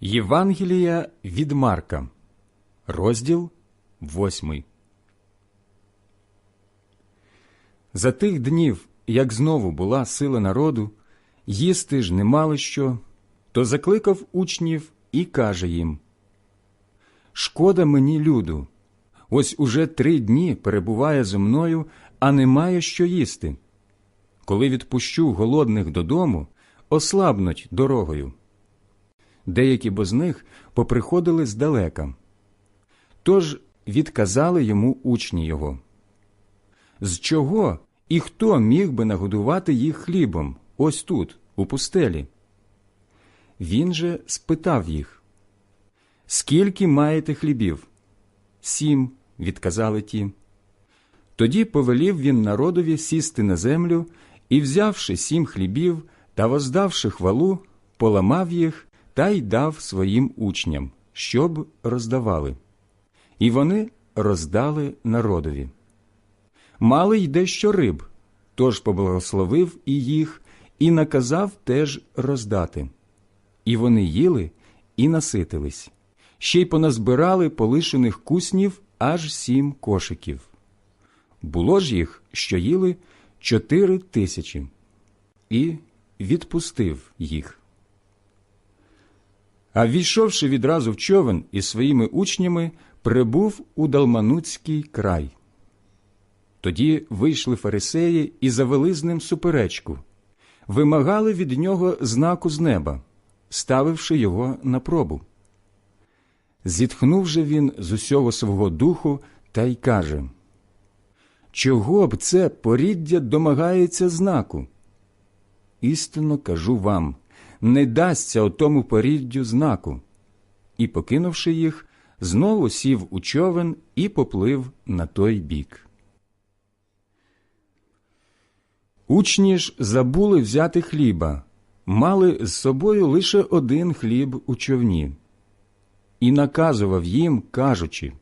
Євангелія від Марка, розділ 8. За тих днів, як знову була сила народу, їсти ж не мали що, то закликав учнів і каже їм Шкода мені, люду, ось уже три дні перебуває зо мною, а немає що їсти. Коли відпущу голодних додому, ослабнуть дорогою. Деякі бо з них поприходили здалека. Тож відказали йому учні його. З чого і хто міг би нагодувати їх хлібом ось тут, у пустелі? Він же спитав їх Скільки маєте хлібів? Сім, відказали ті. Тоді повелів він народові сісти на землю і, взявши сім хлібів та воздавши хвалу, поламав їх та й дав своїм учням, щоб роздавали. І вони роздали народові. Мали й дещо риб, тож поблагословив і їх, і наказав теж роздати. І вони їли і наситились, ще й поназбирали полишених куснів аж сім кошиків. Було ж їх, що їли чотири тисячі, і відпустив їх. А війшовши відразу в човен із своїми учнями, прибув у Далмануцький край. Тоді вийшли фарисеї і завели з ним суперечку, вимагали від нього знаку з неба, ставивши його на пробу. Зітхнув же він з усього свого духу та й каже Чого б це поріддя домагається знаку? Істинно кажу вам не дасться отому поріддю знаку. І, покинувши їх, знову сів у човен і поплив на той бік. Учні ж забули взяти хліба, мали з собою лише один хліб у човні, і наказував їм, кажучи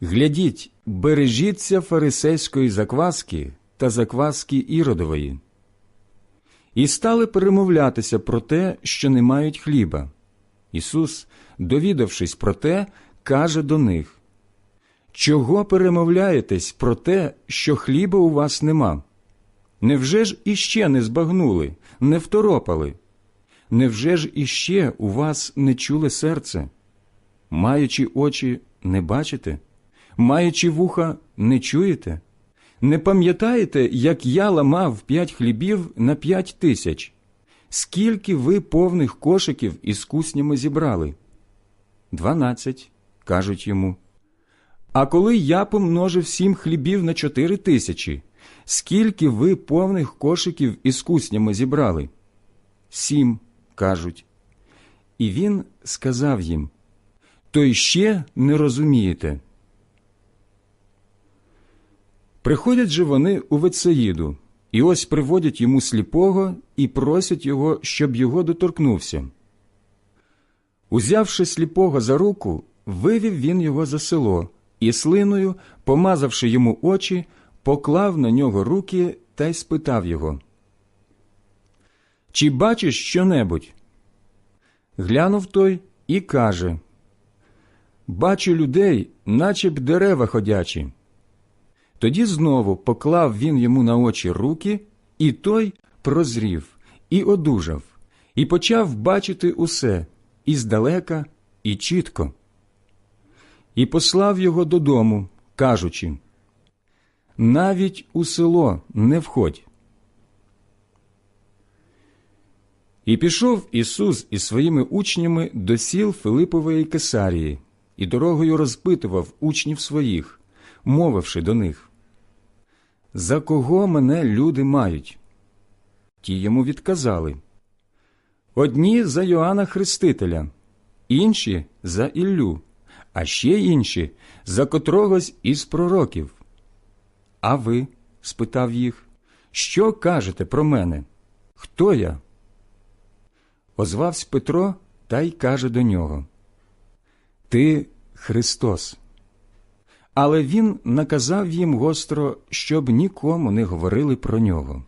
Глядіть, бережіться фарисейської закваски та закваски іродової. І стали перемовлятися про те, що не мають хліба. Ісус, довідавшись про те, каже до них Чого перемовляєтесь про те, що хліба у вас нема? Невже ж іще не збагнули, не второпали? Невже ж іще у вас не чуле серце? Маючи очі, не бачите? Маючи вуха, не чуєте? Не пам'ятаєте, як я ламав п'ять хлібів на п'ять тисяч? Скільки ви повних кошиків із куснями зібрали? Дванадцять, кажуть йому. А коли я помножив сім хлібів на чотири тисячі, скільки ви повних кошиків із куснями зібрали? Сім, кажуть. І він сказав їм То ще не розумієте. Приходять же вони у Вецеїду, і ось приводять йому сліпого і просять його, щоб його доторкнувся. Узявши сліпого за руку, вивів він його за село і слиною, помазавши йому очі, поклав на нього руки та й спитав його. Чи бачиш щонебудь? Глянув той і каже Бачу людей, наче б дерева ходячі. Тоді знову поклав він йому на очі руки, і той прозрів, і одужав, і почав бачити усе і здалека, і чітко. І послав його додому, кажучи навіть у село не входь. І пішов Ісус із своїми учнями до сіл Филипової Кесарії, і дорогою розпитував учнів своїх, мовивши до них За кого мене люди мають? Ті йому відказали Одні за Йоанна Хрестителя, інші за Іллю, а ще інші за котрогось із пророків. А ви? спитав їх, що кажете про мене? Хто я? Озвався Петро та й каже до нього Ти Христос. Але він наказав їм гостро, щоб нікому не говорили про нього.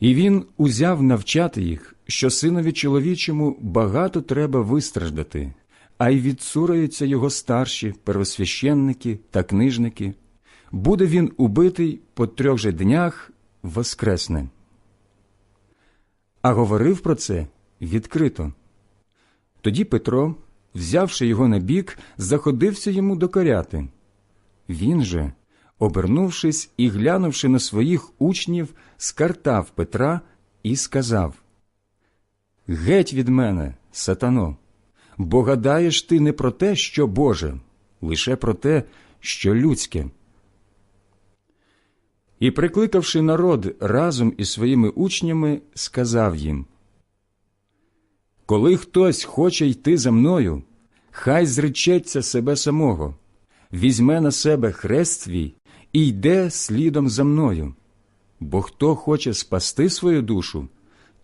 І він узяв навчати їх, що синові чоловічому багато треба вистраждати, а й відсураються його старші первосвященники та книжники. Буде він убитий по трьох же днях воскресне. А говорив про це відкрито. Тоді Петро, взявши його на бік, заходився йому докоряти. Він же, обернувшись і глянувши на своїх учнів, скартав Петра і сказав Геть від мене, сатано, бо гадаєш ти не про те, що Боже, лише про те, що людське. І, прикликавши народ разом із своїми учнями, сказав їм Коли хтось хоче йти за мною, хай зречеться себе самого, візьме на себе хрест свій і йде слідом за мною. Бо хто хоче спасти свою душу,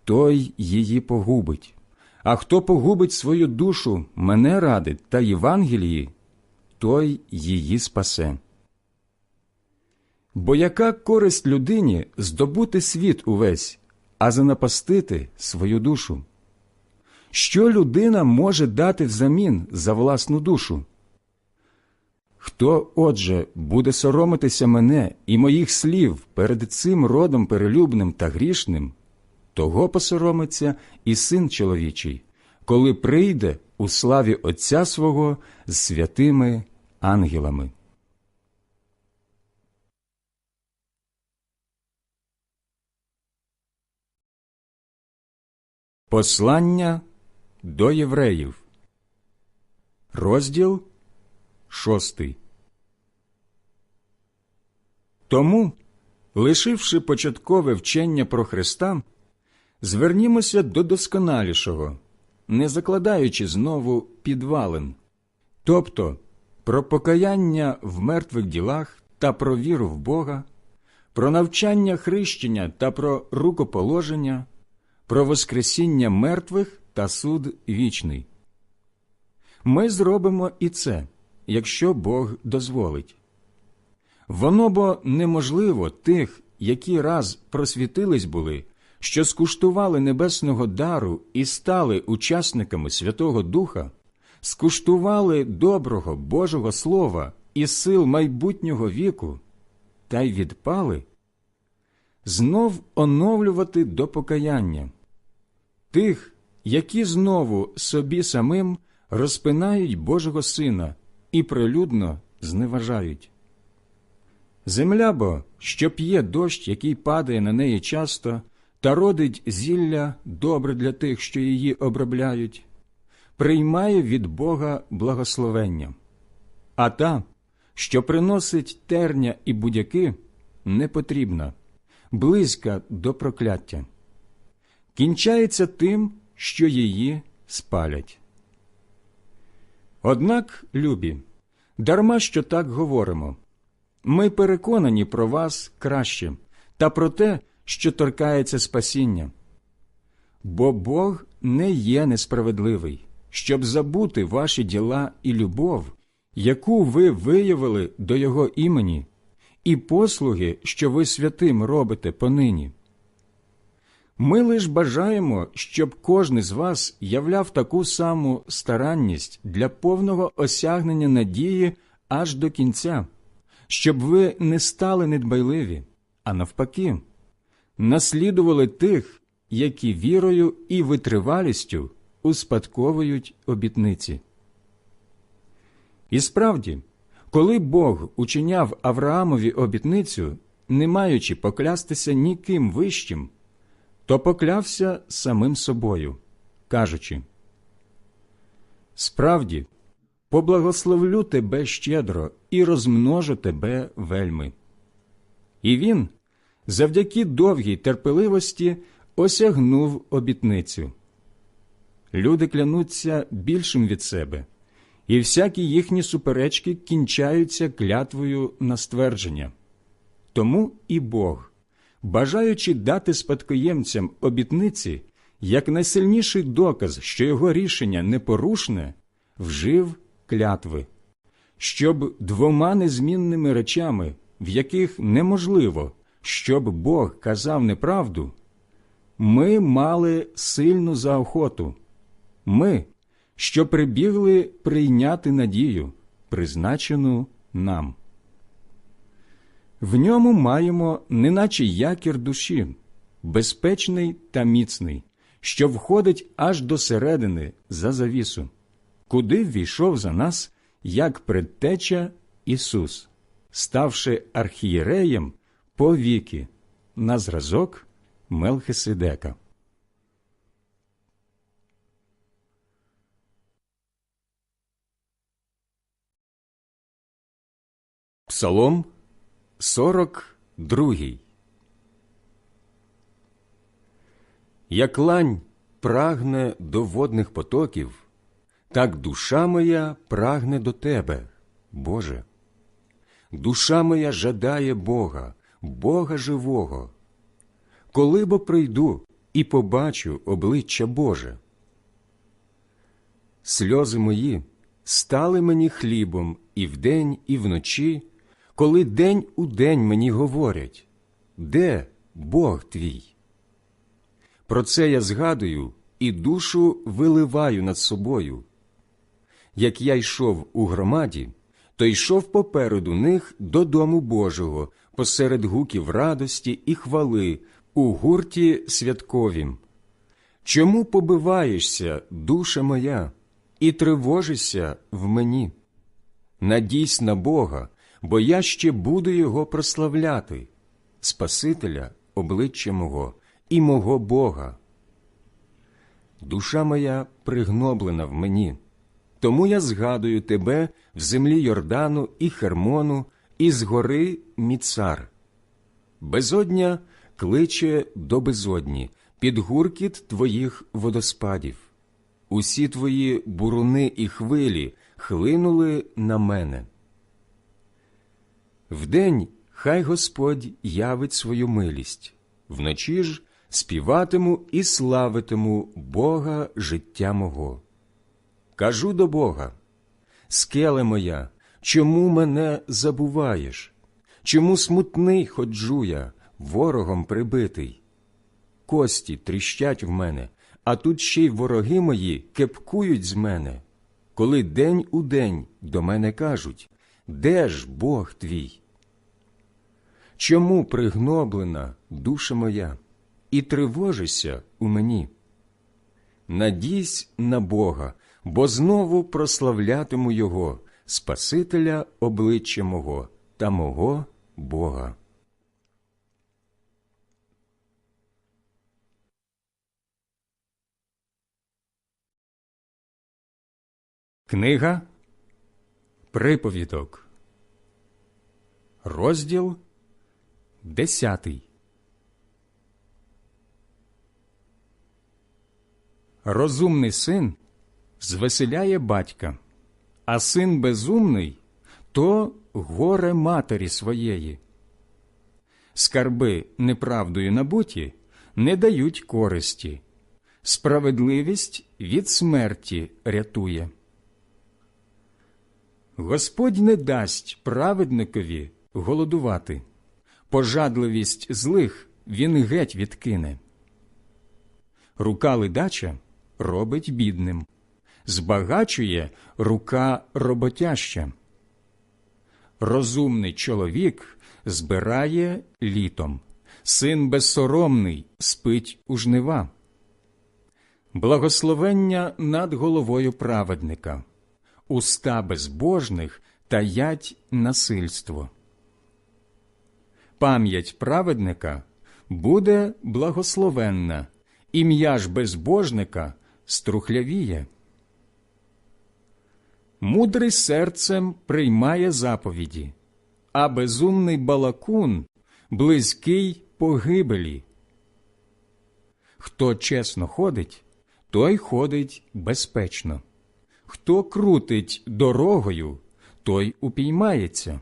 той її погубить. А хто погубить свою душу мене ради та Євангелії, той її спасе. Бо яка користь людині здобути світ увесь, а занапастити свою душу? Що людина може дати взамін за власну душу? Хто, отже, буде соромитися мене і моїх слів перед цим родом перелюбним та грішним, того посоромиться і син чоловічий, коли прийде у славі Отця свого з святими ангелами. Послання до євреїв, розділ шостий. Тому, лишивши початкове вчення про Христа, звернімося до досконалішого, не закладаючи знову підвалин, тобто про покаяння в мертвих ділах та про віру в Бога, про навчання хрещення та про рукоположення, про воскресіння мертвих та суд вічний. Ми зробимо і це, якщо Бог дозволить. Воно бо неможливо тих, які раз просвітились були, що скуштували небесного дару і стали учасниками Святого Духа, скуштували доброго Божого Слова і сил майбутнього віку, та й відпали, знов оновлювати до покаяння тих, які знову собі самим розпинають Божого Сина і прилюдно зневажають. Земля бо, що п'є дощ, який падає на неї часто, та родить зілля добре для тих, що її обробляють, приймає від Бога благословення, а та, що приносить терня і будяки, не потрібна, близька до прокляття, кінчається тим, що її спалять. Однак, любі, дарма що так говоримо. Ми переконані про вас краще та про те, що торкається спасіння. Бо Бог не є несправедливий, щоб забути ваші діла і любов, яку ви виявили до Його імені, і послуги, що ви святим робите понині. Ми лиш бажаємо, щоб кожен з вас являв таку саму старанність для повного осягнення надії аж до кінця, щоб ви не стали недбайливі, а навпаки, наслідували тих, які вірою і витривалістю успадковують обітниці. І справді, коли Бог учиняв Авраамові обітницю, не маючи поклястися ніким вищим, то поклявся самим собою, кажучи Справді, поблагословлю тебе щедро і розмножу тебе вельми. І він, завдяки довгій терпеливості, осягнув обітницю. Люди клянуться більшим від себе, і всякі їхні суперечки кінчаються клятвою на ствердження. Тому і Бог, бажаючи дати спадкоємцям обітниці, як найсильніший доказ, що його рішення непорушне, вжив клятви, щоб двома незмінними речами, в яких неможливо, щоб Бог казав неправду, ми мали сильну заохоту, ми, що прибігли прийняти надію, призначену нам. В ньому маємо неначе якір душі, безпечний та міцний, що входить аж до середини за завісу, куди ввійшов за нас як предтеча Ісус, ставши архієреєм по віки на зразок Мелхиседека. Псалом 42 Як лань прагне до водних потоків, так душа моя прагне до Тебе, Боже. Душа моя жадає Бога, Бога живого. Коли бо прийду і побачу обличчя Боже. Сльози мої стали мені хлібом і вдень, і вночі, коли день у день мені говорять Де Бог твій? Про це я згадую і душу виливаю над собою. Як я йшов у громаді, то йшов попереду них до дому Божого, посеред гуків радості і хвали, у гурті святковім. Чому побиваєшся, душа моя, і тривожишся в мені? Надійсь на Бога, бо я ще буду Його прославляти, Спасителя, обличчя мого і мого Бога. Душа моя пригноблена в мені, тому я згадую тебе в землі Йордану і Хермону, і з гори Міцар. Безодня кличе до безодні, під гуркіт твоїх водоспадів. Усі твої буруни і хвилі хлинули на мене. Вдень хай Господь явить свою милість, вночі ж співатиму і славитиму Бога життя мого. Кажу до Бога, скеле моя, чому мене забуваєш? Чому смутний ходжу я, ворогом прибитий? Кості тріщать в мене, а тут ще й вороги мої кепкують з мене, коли день у день до мене кажуть Де ж Бог твій? Чому пригноблена душа моя, і тривожишся у мені? Надійсь на Бога, бо знову прославлятиму Його, Спасителя обличчя мого та мого Бога. Книга Приповідок, розділ десятий. Розумний син звеселяє батька, а син безумний то горе матері своєї. Скарби неправдою набуті не дають користі, справедливість від смерті рятує. Господь не дасть праведникові голодувати, пожадливість злих він геть відкине. Рука ледача робить бідним, збагачує рука роботяща. Розумний чоловік збирає літом, син безсоромний спить у жнива. Благословення над головою праведника, уста безбожних таять насильство. Пам'ять праведника буде благословенна, ім'я ж безбожника струхлявіє. Мудрий серцем приймає заповіді, а безумний балакун близький погибелі. Хто чесно ходить, той ходить безпечно. Хто крутить дорогою, той упіймається.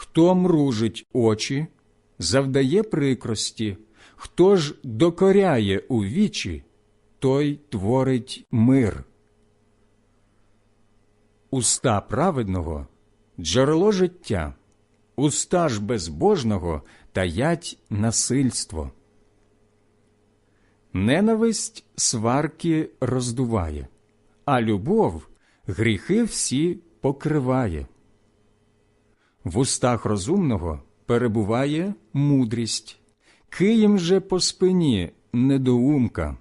Хто мружить очі, завдає прикрості, хто ж докоряє у вічі, той творить мир. Уста праведного джерело життя, уста ж безбожного таять насильство. Ненависть сварки роздуває, а любов гріхи всі покриває. В устах розумного перебуває мудрість, києм же по спині недоумка.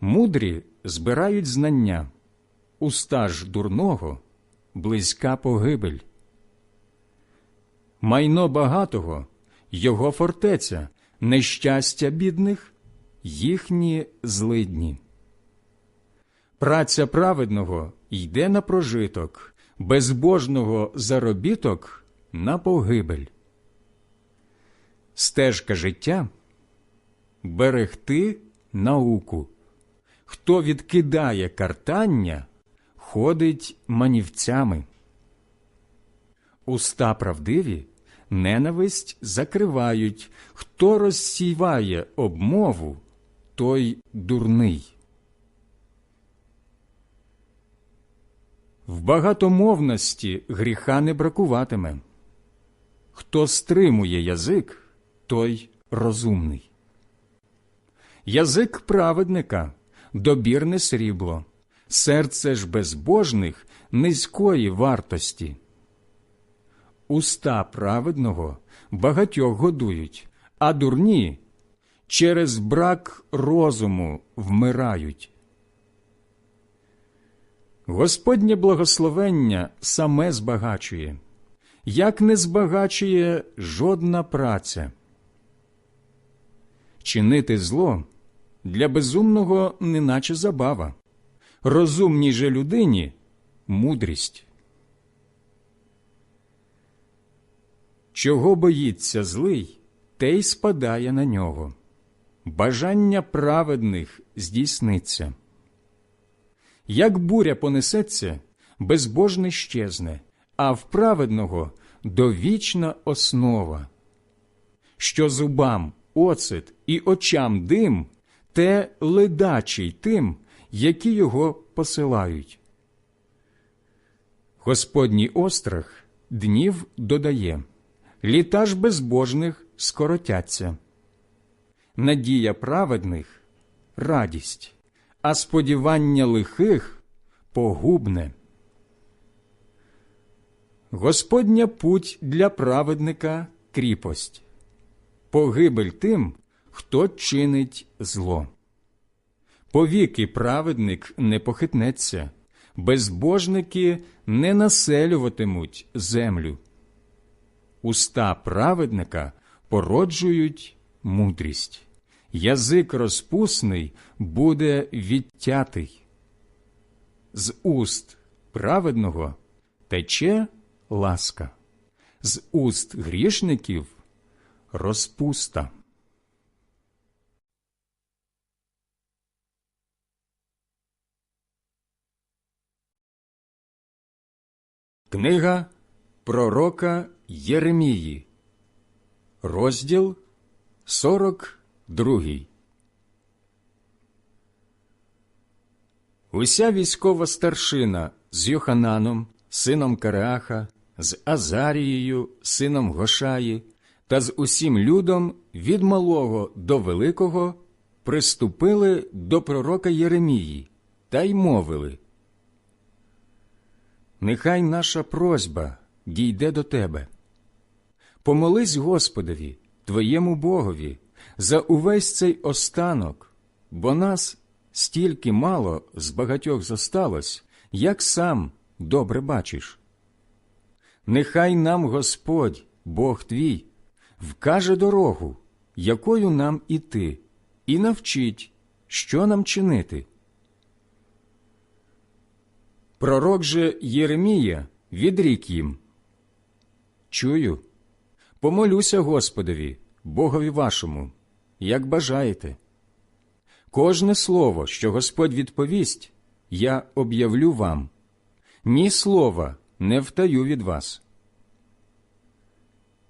Мудрі збирають знання, уста ж дурного близька погибель. Майно багатого його фортеця, нещастя бідних їхні злидні. Праця праведного йде на прожиток, безбожного заробіток на погибель. Стежка життя берегти науку. Хто відкидає картання, ходить манівцями. Уста правдиві ненависть закривають, хто розсіває обмову, той дурний. В багатомовності гріха не бракуватиме. Хто стримує язик, той розумний. Язик праведника добірне срібло, серце ж безбожних низької вартості. Уста праведного багатьох годують, а дурні через брак розуму вмирають. Господнє благословення саме збагачує, як не збагачує жодна праця. Чинити зло для безумного неначе забава, розумній же людині мудрість. Чого боїться злий, те й спадає на нього. Бажання праведних здійсниться. Як буря понесеться, безбожний щезне, а в праведного довічна основа. Що зубам оцет і очам дим, те ледачий тим, які його посилають. Господній острах днів додає, літа ж безбожних скоротяться. Надія праведних радість, а сподівання лихих погубне. Господня путь для праведника кріпость, погибель тим, хто чинить зло. Повіки праведник не похитнеться, безбожники не населюватимуть землю. Уста праведника породжують мудрість, язик розпусний буде відтятий. З уст праведного тече ласка, з уст грішників розпуста. Книга Пророка Єремії, розділ 42 Уся військова старшина з Йохананом, сином Кареаха, з Азарією, сином Гошаї, та з усім людом від малого до великого приступили до пророка Єремії та й мовили – Нехай наша просьба дійде до тебе. Помолись Господові, твоєму Богові, за увесь цей останок, бо нас стільки мало з багатьох зосталось, як сам добре бачиш. Нехай нам Господь, Бог твій, вкаже дорогу, якою нам іти, і навчить, що нам чинити. Пророк же Єремія відрік їм. Чую, помолюся Господові, Богові вашому, як бажаєте. Кожне слово, що Господь відповість, я об'явлю вам, ні слова не втаю від вас.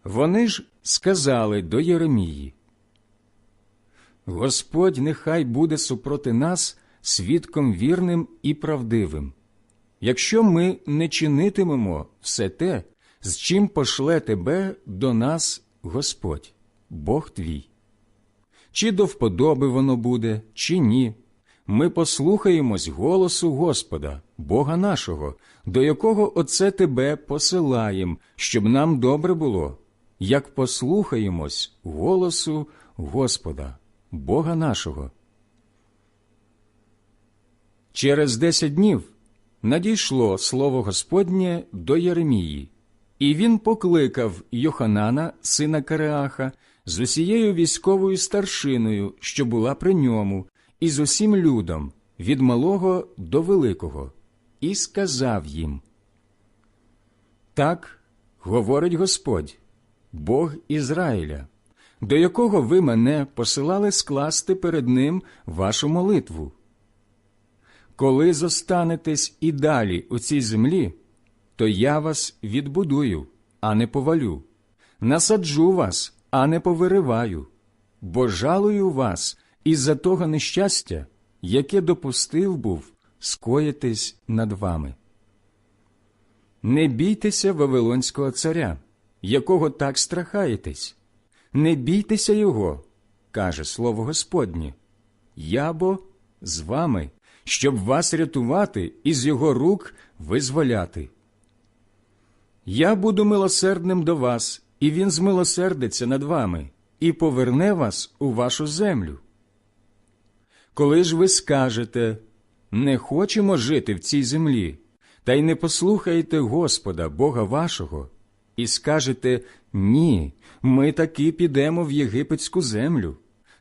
Вони ж сказали до Єремії, Господь нехай буде супроти нас свідком вірним і правдивим якщо ми не чинитимемо все те, з чим пошле тебе до нас Господь, Бог твій. чи до вподоби воно буде, чи ні. Ми послухаємось голосу Господа, Бога нашого, до якого Оце тебе посилаєм, щоб нам добре було, як послухаємось голосу Господа, Бога нашого. Через десять днів надійшло слово Господнє до Єремії, і він покликав Йоханана, сина Кареаха, з усією військовою старшиною, що була при ньому, і з усім людом, від малого до великого, і сказав їм: Так говорить Господь, Бог Ізраїля, до якого ви мене посилали скласти перед ним вашу молитву. Коли зостанетесь і далі у цій землі, то я вас відбудую, а не повалю, насаджу вас, а не повириваю, бо жалую вас із-за того нещастя, яке допустив був скоїтись над вами. Не бійтеся Вавилонського царя, якого так страхаєтесь, не бійтеся його, каже слово Господнє. Я бо з вами, щоб вас рятувати і з його рук визволяти. Я буду милосердним до вас, і він змилосердиться над вами, і поверне вас у вашу землю. Коли ж ви скажете не хочемо жити в цій землі, та й не послухаєте Господа, Бога вашого, і скажете ні, ми таки підемо в єгипетську землю.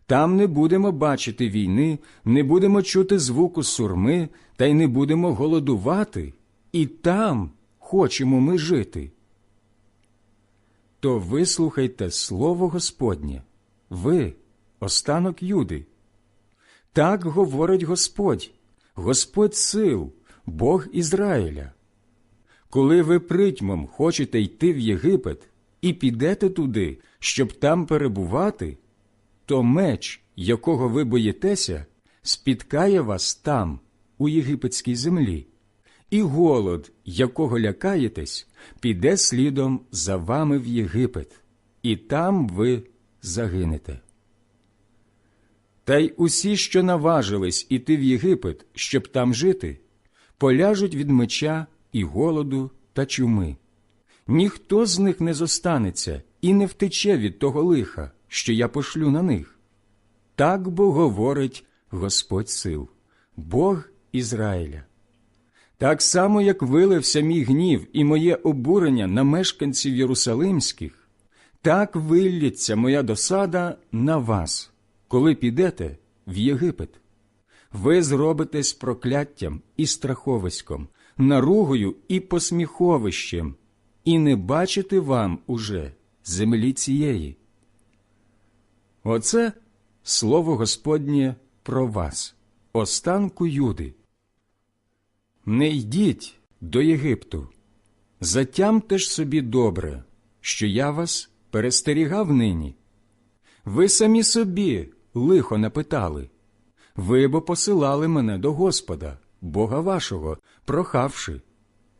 Там не будемо бачити війни, не будемо чути звуку сурми, та й не будемо голодувати, і там хочемо ми жити. То вислухайте слово Господнє, ви, останок Юди. Так говорить Господь, Господь сил, Бог Ізраїля. Коли ви притьмом хочете йти в Єгипет і підете туди, щоб там перебувати, то меч, якого ви боїтеся, спіткає вас там, у єгипетській землі, і голод, якого лякаєтесь, піде слідом за вами в Єгипет, і там ви загинете. Та й усі, що наважились іти в Єгипет, щоб там жити, поляжуть від меча і голоду та чуми. Ніхто з них не зостанеться і не втече від того лиха, що я пошлю на них. Так бо говорить Господь сил, Бог Ізраїля. Так само, як вилився мій гнів і моє обурення на мешканців Єрусалимських, так виллється моя досада на вас, коли підете в Єгипет. Ви зробитесь прокляттям і страховиськом, наругою і посміховищем, і не бачите вам уже землі цієї. Оце слово Господнє про вас, останку Юди. Не йдіть до Єгипту, затямте ж собі добре, що я вас перестерігав нині. Ви самі собі лихо напитали, ви бо посилали мене до Господа, Бога вашого, прохавши,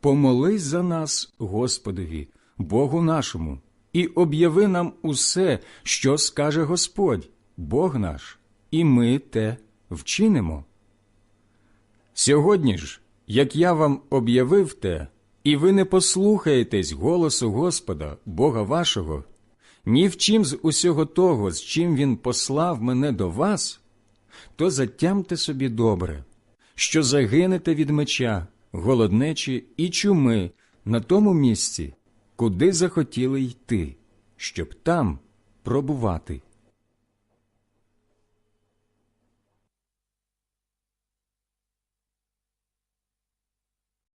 помолись за нас, Господові, Богу нашому, і об'яви нам усе, що скаже Господь, Бог наш, і ми те вчинимо. Сьогодні ж, як я вам об'явив те, і ви не послухаєтесь голосу Господа, Бога вашого, ні в чим з усього того, з чим Він послав мене до вас, то затямте собі добре, що загинете від меча, голоднечі і чуми на тому місці, куди захотіли йти, щоб там пробувати.